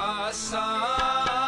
ਆਸਾ